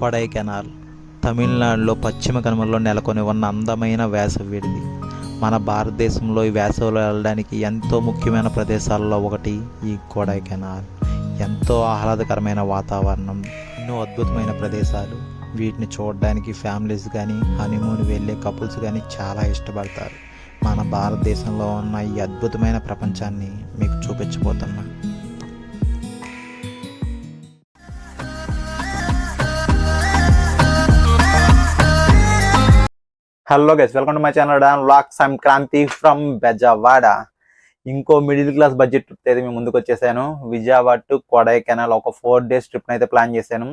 కొడైకెనాల్ తమిళనాడులో పశ్చిమ కనుమల్లో నెలకొని ఉన్న అందమైన వేసవి మన భారతదేశంలో ఈ వేసవిలో వెళ్ళడానికి ఎంతో ముఖ్యమైన ప్రదేశాల్లో ఒకటి ఈ కొడైకెనాల్ ఎంతో ఆహ్లాదకరమైన వాతావరణం ఎన్నో అద్భుతమైన ప్రదేశాలు. వీటిని చూడడానికి ఫ్యామిలీస్ కానీ హనీమూన్ వెళ్ళే కపుల్స్ కానీ చాలా ఇష్టపడతారు. మన భారతదేశంలో ఉన్న ఈ అద్భుతమైన ప్రపంచాన్ని మీకు చూపించబోతున్నా. Hello guys welcome to my channel don లాక్ సంక్రాంతి ఫ్రమ్ బెజవాడ ఇంకో మిడిల్ క్లాస్ బడ్జెట్ ట్రిప్ అయితే మేము ముందుకు వచ్చేసాను. విజయవాడ టు కొడైకెనాల్ ఒక ఫోర్ డేస్ ట్రిప్ అయితే ప్లాన్ చేశాను.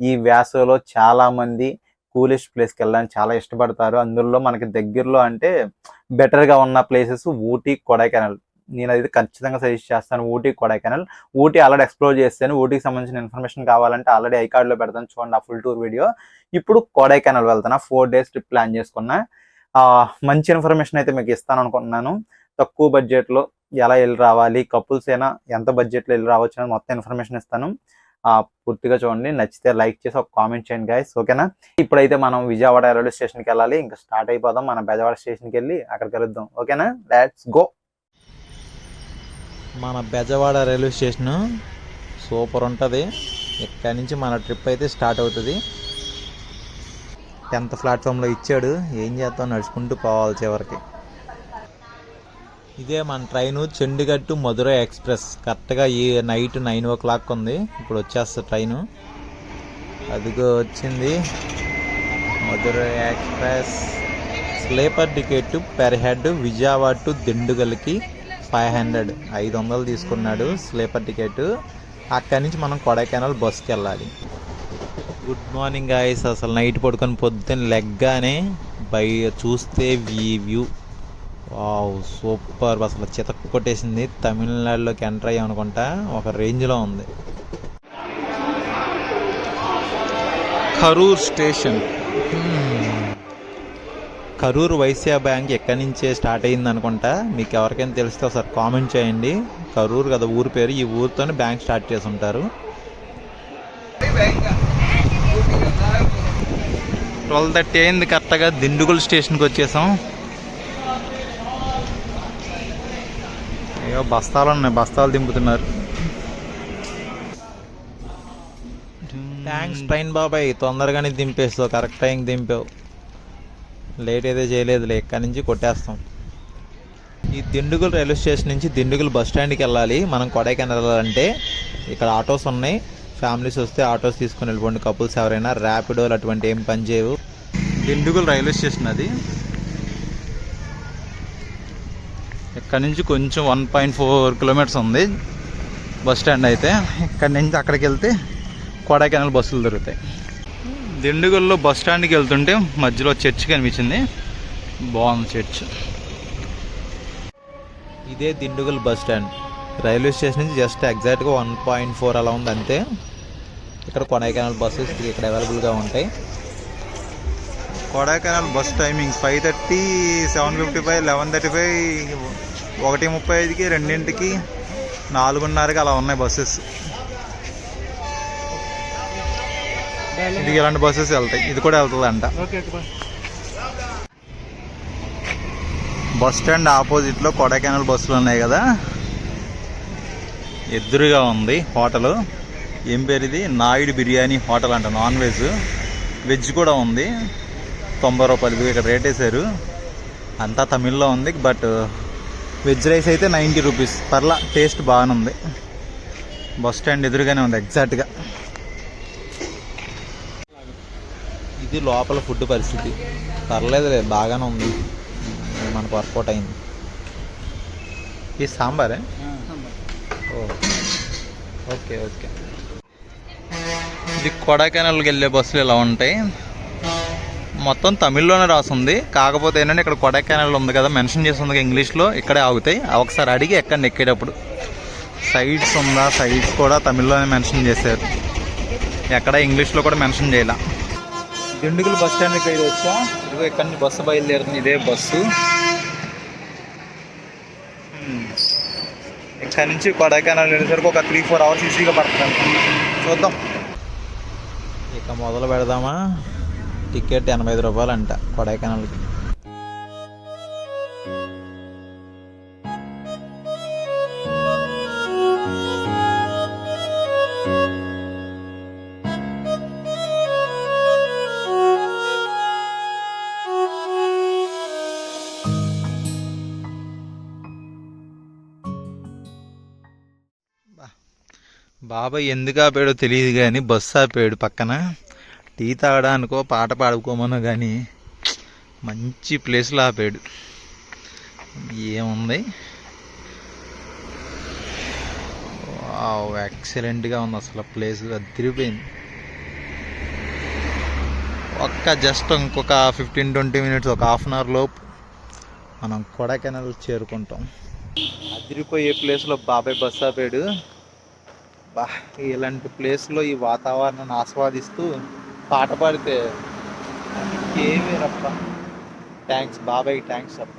ఈ వేసవిలో చాలా మంది కూలెస్ట్ ప్లేస్కి వెళ్ళడానికి చాలా ఇష్టపడతారు. అందులో మనకి దగ్గరలో అంటే బెటర్గా గా ఉన్న ప్లేసెస్ ఊటీ కొడైకెనాల్ నేను అది ఖచ్చితంగా సజెస్ట్ చేస్తాను ఊటీ కొడైకెనాల్. ఊటీ ఆల్రెడీ ఎక్స్ప్లోర్ చేస్తాను. ఊటీకి సంబంధించిన ఇన్ఫర్మేషన్ కావాలంటే ఆల్రెడీ ఐ కార్డ్లో పెడతాను. చూడండి ఆ ఫుల్ టూర్ వీడియో ఇప్పుడు కొడైకెనాల్ వెళ్తున్నా. ఫోర్ డేస్ ట్రిప్ ప్లాన్ చేసుకున్నా. మంచి ఇన్ఫర్మేషన్ అయితే మీకు ఇస్తాను అనుకుంటున్నాను. తక్కువ బడ్జెట్లో ఎలా వెళ్ళి రావాలి కపుల్స్ అయినా ఎంత బడ్జెట్లో వెళ్ళి రావచ్చు అని మొత్తం ఇన్ఫర్మేషన్ ఇస్తాను. పూర్తిగా చూడండి. నచ్చితే లైక్ చేసి ఒక కామెంట్ చేయండి గాయస్ ఓకేనా? ఇప్పుడైతే మనం విజయవాడ రైల్వే స్టేషన్కి వెళ్ళాలి. ఇంకా స్టార్ట్ అయిపోదాం. మనం బెజవాడ స్టేషన్కి వెళ్ళి అక్కడ కలుద్దాం. ఓకేనా? లెట్స్ గో మన బెజవాడ రైల్వే స్టేషన్. సూపర్ ఉంటుంది. ఇక్కడి నుంచి మన ట్రిప్ అయితే స్టార్ట్ అవుతుంది. టెన్త్ ప్లాట్ఫామ్లో ఇచ్చాడు. ఏం చేస్తాం నడుచుకుంటూ పోవాలి చివరికి. ఇదే మన train Chandigarh to Madurai express. కరెక్ట్గా ఈ నైట్ నైన్ ఓ క్లాక్ ఉంది. ఇప్పుడు వచ్చేస్తుంది ట్రైను. అదిగో వచ్చింది. Madurai express. Sleeper ticket per head Vijayawada to దిండుగల్కి five hundred ఐదు వందలు తీసుకున్నాడు స్లీపర్ టికెట్. అక్కడి నుంచి మనం కొడైకెనాల్ బస్కి వెళ్ళాలి గుడ్ మార్నింగ్ గాయస్. అసలు నైట్ పడుకొని పొద్దున్న లెగ్గానే బై చూస్తే ఈ వ్యూ వావ్ సూపర్ అసలు చితక్ కొట్టేసింది. తమిళనాడులోకి ఎంటర్ అయ్యామనుకుంటా ఒక రేంజ్లో ఉంది. కరూర్ స్టేషన్. కరూర్ వైశ్య బ్యాంక్ ఎక్కడి నుంచే స్టార్ట్ అయింది అనుకుంటా మీకు ఎవరికైనా తెలిస్తే ఒకసారి కామెంట్ చేయండి. కరూర్ కదా ఊరి పేరు ఈ ఊరితోనే బ్యాంక్ స్టార్ట్ చేసి ఉంటారు ట్వెల్వ్ థర్టీ అయింది కరెక్ట్గా దిండుగుల్ స్టేషన్కి వచ్చేసాం. అయ్యో బస్తాలు ఉన్నాయి బస్తాలు దింపుతున్నారు. థ్యాంక్స్ ట్రైన్ బాబాయ్ తొందరగానే దింపేస్తావు కరెక్ట్ టైంకి దింపావు. లేట్ అయితే చేయలేదులే ఇక్కడ నుంచి కొట్టేస్తాం. ఈ దిండుగుల్ రైల్వే స్టేషన్ నుంచి దిండుగుల్ బస్ స్టాండ్కి వెళ్ళాలి. మనం కొడైకెనాల్ వెళ్ళాలంటే ఇక్కడ ఆటోస్ ఉన్నాయి. ఫ్యామిలీస్ వస్తే ఆటోస్ తీసుకుని వెళ్ళిపోండి. కపుల్స్ ఎవరైనా ర్యాపిడోలు అటువంటి ఏం పని చేయవు. దిండుగుల్ రైల్వే స్టేషన్ అది. ఇక్కడ నుంచి కొంచెం వన్ పాయింట్ ఫోర్ కిలోమీటర్స్ ఉంది బస్ స్టాండ్ అయితే. ఇక్కడ నుంచి అక్కడికి వెళ్తే కొడైకెనాల్ బస్సులు దొరుకుతాయి. దిండుగల్లో బస్ స్టాండ్కి వెళ్తుంటే మధ్యలో చర్చ్ కనిపించింది. బాగుంది చర్చ్. ఇదే Dindigul bus stand. Railway station నుంచి జస్ట్ ఎగ్జాక్ట్గా వన్ పాయింట్ ఫోర్ అలా ఉంది అంతే. ఇక్కడ కొడైకెనాల్ బస్సెస్ ఇక్కడ అవైలబుల్గా ఉంటాయి. Kodaikanal bus timing five thirty seven fifty five eleven thirty five ఒకటి ముప్పై ఐదుకి రెండింటికి నాలుగున్నరకి అలా ఉన్నాయి బస్సెస్. ఇది ఇలాంటి బస్సెస్ వెళ్తాయి. ఇది కూడా వెళ్తుంది అంట బస్ స్టాండ్ ఆపోజిట్లో కొడైకెనాల్ బస్సులు ఉన్నాయి కదా. ఎదురుగా ఉంది హోటల్. ఏం పేరు ఇది? నాయుడు బిర్యానీ హోటల్ అంట నాన్ వెజ్. వెజ్ కూడా ఉంది. తొంభై రూపాయలు ఇక్కడ రేట్ వేశారు. అంతా తమిళ్ళో ఉంది బట్ వెజ్ రైస్ అయితే నైంటీ రూపీస్. పర్లా టేస్ట్ బాగానే ఉంది. బస్ స్టాండ్ ఎదురుగానే ఉంది ఎగ్జాక్ట్గా ఇది లోపల ఫుడ్ పరిస్థితి. పర్లేదులే బాగానే ఉంది. మనకు వర్కౌట్ అయింది. ఈ సాంబారే? ఓ. Okay okay. ఇది కొడైకెనాల్కి వెళ్ళే బస్సులు ఇలా ఉంటాయి. మొత్తం తమిళ్ళోనే రాస్తుంది కాకపోతే ఏంటంటే ఇక్కడ కొడైకెనాల్ ఉంది కదా మెన్షన్ చేసి ఉంది ఇంగ్లీష్లో ఇక్కడే ఆగుతాయి. ఒకసారి అడిగి ఎక్కడ ఎక్కేటప్పుడు. సైడ్స్ ఉందా? సైడ్స్ కూడా తమిళ్ళోనే మెన్షన్ చేశారు. ఎక్కడ ఇంగ్లీష్లో కూడా మెన్షన్ చేయాల. దిండుగులు బస్ స్టాండ్కి అయితే వచ్చా. ఇదిగో ఇక్కడ నుంచి బస్సు బయలుదేరుతుంది ఇదే బస్సు. ఇక్కడ నుంచి కొడైకెనాల్ వెళ్ళేసరికి ఒక త్రీ ఫోర్ అవర్స్ ఈజీగా పడుతుంది. చూద్దాం. ఇక మొదలు పెడదామా? టికెట్ ఎనభై ఐదు రూపాయలు అంట కొడైకెనాల్కి. బాబాయ్ ఎందుకు ఆపాడో తెలియదు కానీ బస్సు ఆపాడు పక్కన. టీ తాగడానికో పాట పాడుకోమనో కానీ మంచి ప్లేస్లో ఆపాడు. ఏముంది? ఎక్సలెంట్గా ఉంది అసలు ప్లేస్. అదిరిపోయింది. ఒక్క జస్ట్ ఇంకొక ఫిఫ్టీన్ ట్వంటీ మినిట్స్ ఒక హాఫ్ అన్ అవర్ లోపు మనం కొడకెనల్ చేరుకుంటాం. అదిరిపోయే ప్లేస్లో బాబాయ్ బస్ ఆపాడు. బా ఇలాంటి ప్లేస్లో ఈ వాతావరణాన్ని ఆస్వాదిస్తూ పాట పాడితే ఏమీ రప్ప. థ్యాంక్స్ బాబాయ్ థ్యాంక్స్ చెప్ప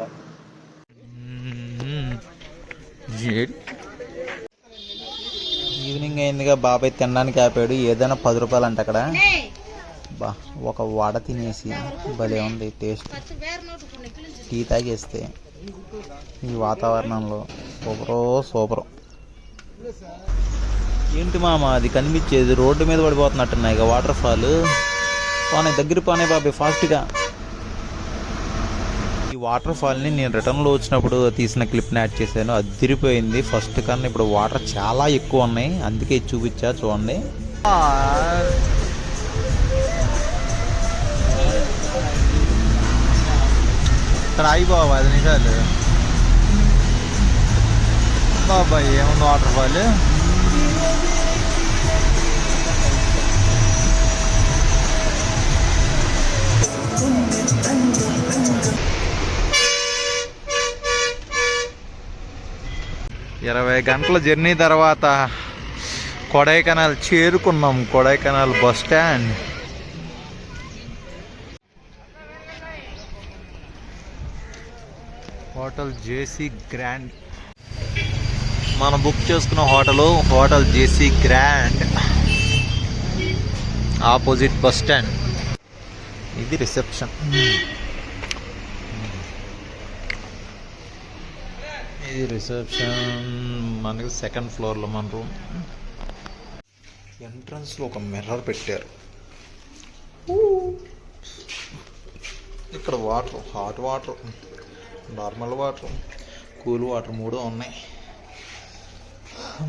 ఈవినింగ్ అయిందిగా బాబాయ్ తినడానికి ఆపాడు. ఏదైనా పది రూపాయలు అంట అక్కడ. బా ఒక వడ తినేసి భలే ఉంది టేస్ట్ టీ తాగేస్తే ఈ వాతావరణంలో సూపరో సూపరు. ఏంటి మామ అది కనిపించేది? రోడ్డు మీద పడిపోతున్నట్టున్నాయి ఇక వాటర్ ఫాల్ పానే దగ్గర పానే బాబాయ్ ఫాస్ట్గా. ఈ వాటర్ ఫాల్ని నేను రిటర్న్లో వచ్చినప్పుడు తీసిన క్లిప్ని యాడ్ చేశాను. అదిరిపోయింది. ఫస్ట్ కన్నా ఇప్పుడు వాటర్ చాలా ఎక్కువ ఉన్నాయి. అందుకే చూపించా చూడండి. ఇక్కడ ఆగి బాబా నిజాలు. బాబాయ్ ఏముంది వాటర్ ఫాల్ ఇరవై గంటల జర్నీ తర్వాత కొడైకెనాల్ చేరుకున్నాం Kodaikanal bus stand. Hotel JC grand మనం బుక్ చేసుకున్న hotel hotel JC grand opposite bus stand ఇది రిసెప్షన్ ఇది రిసెప్షన్ మనకి సెకండ్ ఫ్లోర్లో మన రూమ్ ఎంట్రన్స్లో ఒక మిర్రర్ పెట్టారు. ఇక్కడ water hot water normal water cool water మూడు ఉన్నాయి.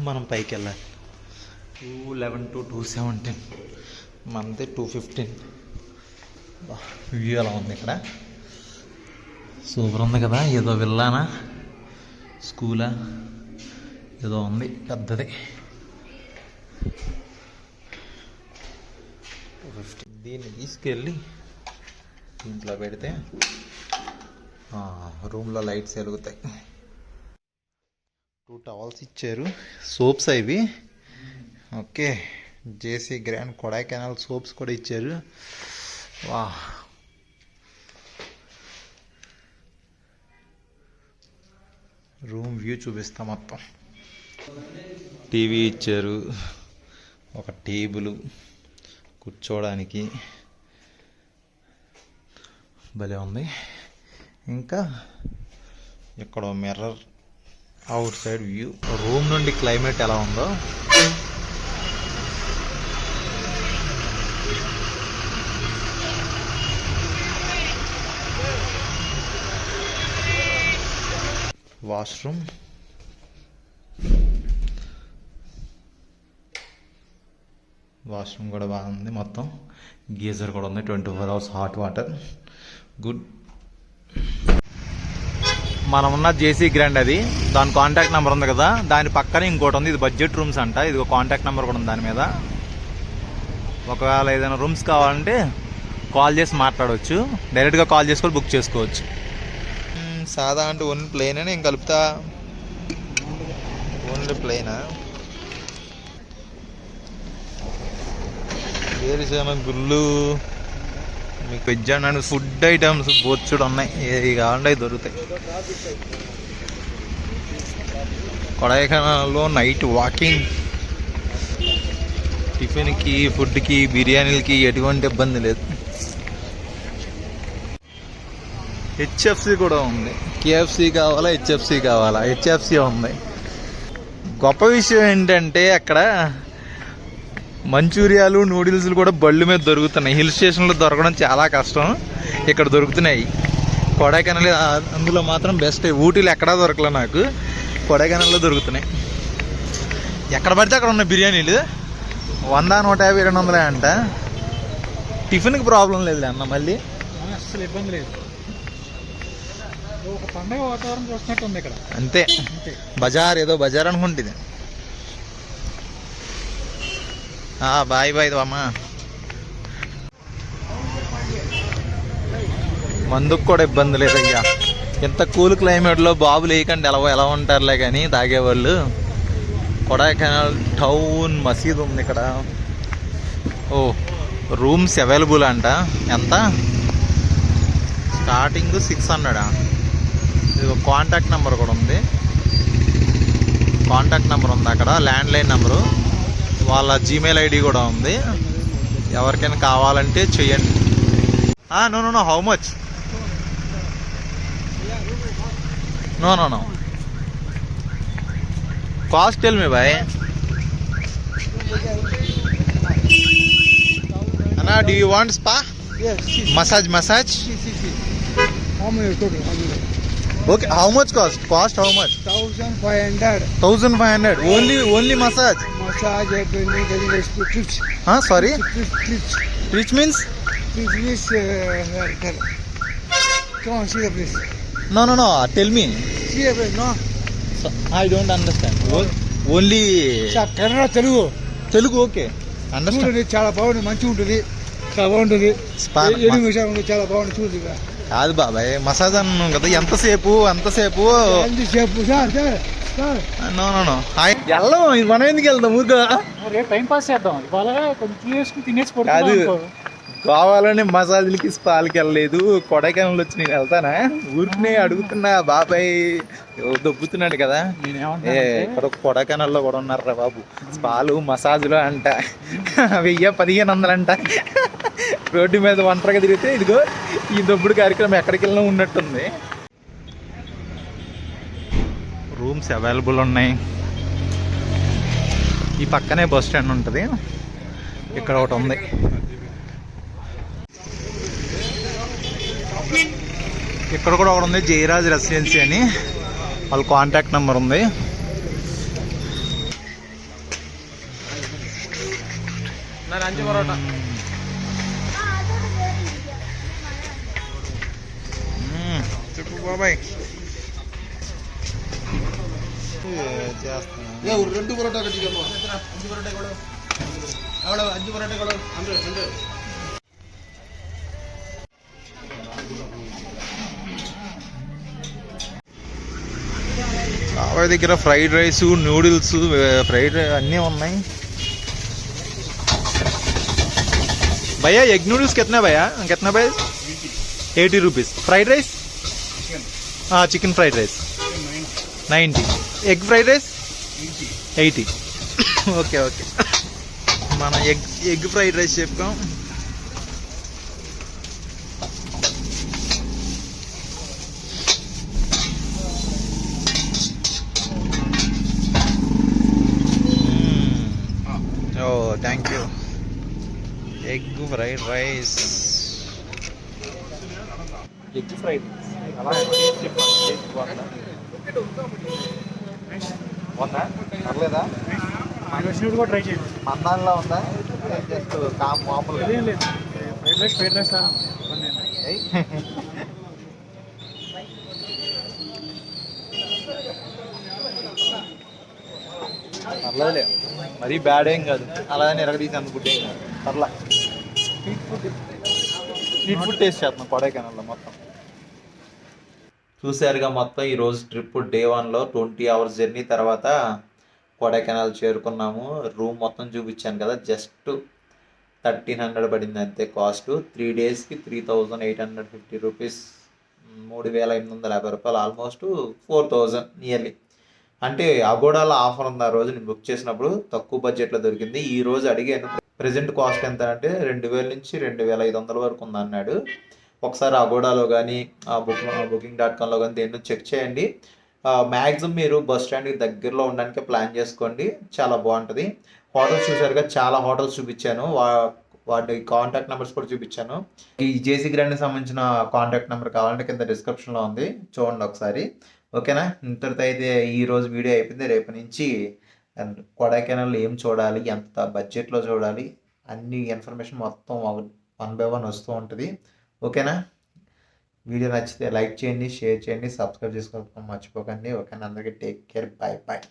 మనం పైకి వెళ్ళాలి two eleven to two seventeen మనది టూ ఫిఫ్టీన్ వ్యూ ఎలా ఉంది ఇక్కడ? సూపర్ ఉంది కదా ఏదో విల్లానా స్కూలా ఏదో ఉంది పెద్దది. ఫిఫ్టీ దీన్ని తీసుకెళ్ళి దీంట్లో పెడితే రూమ్లో లైట్స్ వెలుగుతాయి. టూ టవల్స్ ఇచ్చారు. సోప్స్ అవి. Okay JC grand Kodaikanal soaps కూడా ఇచ్చారు. వా రూమ్ వ్యూ చూపిస్తా మొత్తం. టీవీ ఇచ్చారు. ఒక టేబుల్ కూర్చోవడానికి. భలే ఉంది. ఇంకా ఇక్కడ mirror outside view room నుండి క్లైమేట్ ఎలా ఉందో. వాష్రూమ్ వాష్రూమ్ కూడా బాగుంది మొత్తం. గీజర్ కూడా ఉంది. Twenty four hours hot water good మనం ఉన్న జేసీ గ్రాండ్ అది. దాని కాంటాక్ట్ నెంబర్ ఉంది కదా. దాని పక్కనే ఇంకోటి ఉంది ఇది బడ్జెట్ రూమ్స్ అంట. ఇది ఒక కాంటాక్ట్ నెంబర్ కూడా ఉంది దాని మీద. ఒకవేళ ఏదైనా రూమ్స్ కావాలంటే కాల్ చేసి మాట్లాడవచ్చు డైరెక్ట్గా కాల్ చేసుకొని బుక్ చేసుకోవచ్చు. సాదా అంటే ఓన్లీ ప్లేన్ అని ఏం కలుపుతా. ఓన్లీ ప్లేనా వేరుశనగ గుళ్ళు. మీకు వెజ్ అండ్ ఫుడ్ ఐటమ్స్ బొచ్చుడు ఉన్నాయి ఏది కావాలంటే దొరుకుతాయి. కొడైకెనాల్లో నైట్ వాకింగ్ టిఫిన్కి ఫుడ్కి బిర్యానీలకి ఎటువంటి ఇబ్బంది లేదు. హెచ్ఎఫ్సి కూడా ఉంది. కేఎఫ్సి కావాలా హెచ్ఎఫ్సి కావాలా? హెచ్ఎఫ్సి ఉంది. గొప్ప విషయం ఏంటంటే అక్కడ మంచూరియాలు నూడిల్స్ కూడా బళ్ళు మీద దొరుకుతున్నాయి. హిల్ స్టేషన్లో దొరకడం చాలా కష్టం. ఇక్కడ దొరుకుతున్నాయి. కొడైకెనాల్ అందులో మాత్రం బెస్ట్. ఊటీలో ఎక్కడా దొరకలే నాకు. కొడైకెనాల్లో దొరుకుతున్నాయి. ఎక్కడ పడితే అక్కడ ఉన్నాయి బిర్యానీలు. వంద నూట యాభై రెండు వందలే అంట. టిఫిన్కి ప్రాబ్లం లేదులే అన్న మళ్ళీ. అస్సలు ఇబ్బంది లేదు. ఒక పండగ వాతావరణం చూసినట్టు ఉంది ఇక్కడ. అంతే. అంతే. బజార్ ఏదో బజార్ అనుకుంటుంది. బాయ్ బాయ్ అమ్మ. మందుకు కూడా ఇబ్బంది లేదయ్యా. ఇంత కూల్ క్లైమేట్లో బాబులు లేకండి ఎలా ఎలా ఉంటారులే కానీ తాగేవాళ్ళు. కొడైకెనాల్ టౌన్ మసీద్ ఉంది ఇక్కడ. ఓ రూమ్స్ అవైలబుల్ అంట. ఎంత? స్టార్టింగ్ సిక్స్ హండ్రెడా ఇది కాంటాక్ట్ నెంబర్ కూడా ఉంది. కాంటాక్ట్ నెంబర్ ఉంది అక్కడ ల్యాండ్లైన్ నెంబరు. వాళ్ళ జీమెయిల్ ఐడి కూడా ఉంది. ఎవరికైనా కావాలంటే చెయ్యండి no no no how much no no no cost tell me boy అన్నా do you want spa massage massage okay how much cost cost how much thousand five hundred thousand five hundred only only massage massage sorry trips rich means trips Come on, see the place. No no no tell me See the place, no? I don't understand only Kannada Telugu Telugu okay understand చాలా బాగుంది మంచిగా ఉంటుంది చాలా బాగుంటుంది. ఎనిమిది చాలా చూడండి. ఇక్కడ కాదు బాబాయ్ మసాజ్ అన్నాం కదా ఎంతసేపు వెళ్ళం మనం ఎందుకు వెళ్దాం ఊరిగా టైం పాస్ చేద్దాం. కాదు. కావాలని మసాజ్లకి స్పాలకి వెళ్ళలేదు కొడైకెనాల్ వచ్చి నేను వెళ్తానా? ఊరికనే అడుగుతున్నా బాబాయ్ దొబ్బుతున్నాడు కదా. ఏ ఇక్కడ కొడైకెనాల్లో కూడా ఉన్నారా బాబు. స్పాలు మసాజులు అంట. వెయ్యి పదిహేను వందలు అంట. రోడ్డు మీద ఒంటరిగా తిరిగితే ఇదిగో ఈ దొబ్బుడు కార్యక్రమం ఎక్కడికి వెళ్ళినా ఉన్నట్టుంది. రూమ్స్ అవైలబుల్ ఉన్నాయి. ఈ పక్కనే బస్ స్టాండ్ ఉంటుంది. ఇక్కడ ఒకటి ఉంది. ఇక్కడ కూడా ఒకటి ఉంది జయరాజ్ రెసిడెన్సీ అని. వాళ్ళ కాంటాక్ట్ నెంబర్ ఉంది. పరోటా. బాబాయ్. రెండు బాబాయ్ దగ్గర fried rice noodles fried rice అన్నీ ఉన్నాయి. భయ్యా ఎగ్ नूडल्स ఎత్తనా भैया कितना भाई eighty rupees. Fried rice? Chicken fried rice. Ninety. Egg fried rice? Eighty. Okay okay. మన ఎగ్ ఎగ్ ఫ్రైడ్ రైస్ చెప్పాం ఓ thank you egg fried rice egg fried ఉందా పర్లేదా కూడా ట్రై చేయండి మందాల్లో ఉందా జస్ట్ కామ్ మామూలుగా లేదు పర్లేదులే మరీ బ్యాడ్ ఏం కాదు అలాగని ఎరగదీసి అంత గుడ్ ఏం కాదు పర్లా street food street food taste చేస్తున్నాం కొడైకెనాల్లో మొత్తం చూశారుగా మొత్తం ఈరోజు ట్రిప్ డే వన్లో ట్వంటీ అవర్స్ జర్నీ తర్వాత కొడైకెనాల్ చేరుకున్నాము. రూమ్ మొత్తం చూపించాను కదా జస్ట్ థర్టీన్ హండ్రెడ్ పడింది అంతే కాస్ట్. త్రీ డేస్కి three thousand eight hundred fifty rupees మూడు వేల ఎనిమిది వందల యాభై రూపాయలు ఆల్మోస్ట్ ఫోర్ థౌజండ్ నియర్లీ. అంటే అగోడాలో ఆఫర్ ఉంది ఆ రోజు నేను బుక్ చేసినప్పుడు తక్కువ బడ్జెట్లో దొరికింది. ఈ రోజు అడిగాను ప్రజెంట్ కాస్ట్ ఎంత? అంటే రెండు వేల నుంచి రెండు వేల ఐదు వందల వరకు ఉంది అన్నాడు ఒకసారి అగోడాలో కానీ బుక్ బుకింగ్ డాట్ కామ్లో కానీ దేన్ని చెక్ చేయండి. మ్యాక్సిమం మీరు బస్ స్టాండ్కి దగ్గరలో ఉండడానికి ప్లాన్ చేసుకోండి. చాలా బాగుంటుంది. హోటల్స్ చూసారుగా చాలా హోటల్స్ చూపించాను. వా వాటి కాంటాక్ట్ నెంబర్స్ కూడా చూపించాను. ఈ జేసీ గ్రాండ్కి సంబంధించిన కాంటాక్ట్ నెంబర్ కావాలంటే కింద డిస్క్రిప్షన్లో ఉంది. చూడండి ఒకసారి. ఓకేనా? ఇంతటితో అయితే ఈరోజు వీడియో అయిపోయింది. రేపు నుంచి అండ్ కొడైకెనాల్ ఏం చూడాలి? ఎంత బడ్జెట్లో చూడాలి? అన్ని ఇన్ఫర్మేషన్ మొత్తం వన్ బై వన్ వస్తూ ఉంటుంది. ఓకేనా? వీడియో నచ్చితే లైక్ చేయండి షేర్ చేయండి సబ్స్క్రైబ్ చేసుకోవడం మర్చిపోకండి. ఓకేనా? అందరికీ టేక్ కేర్. Bye bye.